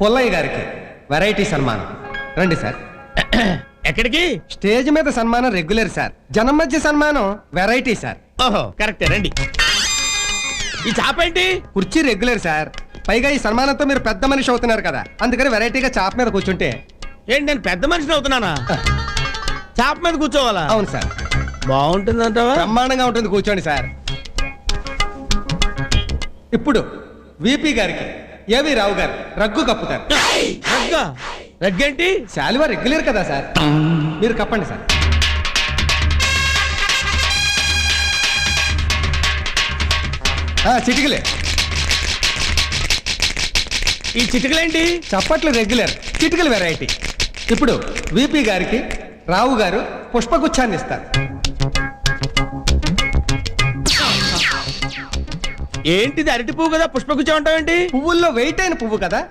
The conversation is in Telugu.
పుల్లయ్య గారికి వెరైటీ సన్మానం. రండి సార్. ఎక్కడికి? స్టేజ్ మీద సన్మానం రెగ్యులర్ సార్. జనం మధ్య సన్మానం వెరైటీ సార్. ఓహో కరెక్టే రండి. ఈ చాప ఏంటి? కుర్చీ రెగ్యులర్ సార్. పైగా ఈ సన్మానంతో మీరు పెద్ద మనిషి అవుతున్నారు కదా. అందుకని వెరైటీగా చాప మీద కూర్చుంటే. ఏంటి నేను పెద్ద మనిషిని అవుతున్నానా? చాప మీద కూర్చోవాలా? అవును సార్. బాగుంటుందంటావా? బ్రహ్మాండంగా ఉంటుంది కూర్చోండి సార్. ఇప్పుడు విపి గారికి ఏవి రావు గారు? రగ్గు కప్పుతారు. రగ్గా? రగ్గేంటి? శాలువా రెగ్యులర్ కదా సార్. మీరు కప్పండి సార్. ఆ, చిటికలే. ఈ చిటికలేంటి? చప్పట్లు రెగ్యులర్ చిటికలు వెరైటీ ఇప్పుడు విపి గారికి రావు గారు పుష్పగుచ్చాన్ని ఇస్తారు ఏంటిది అరటి పువ్వు కదా? పుష్పగుచ్చం అంటావేంటి? పువ్వుల్లో వెయిట్ అయిన పువ్వు కదా?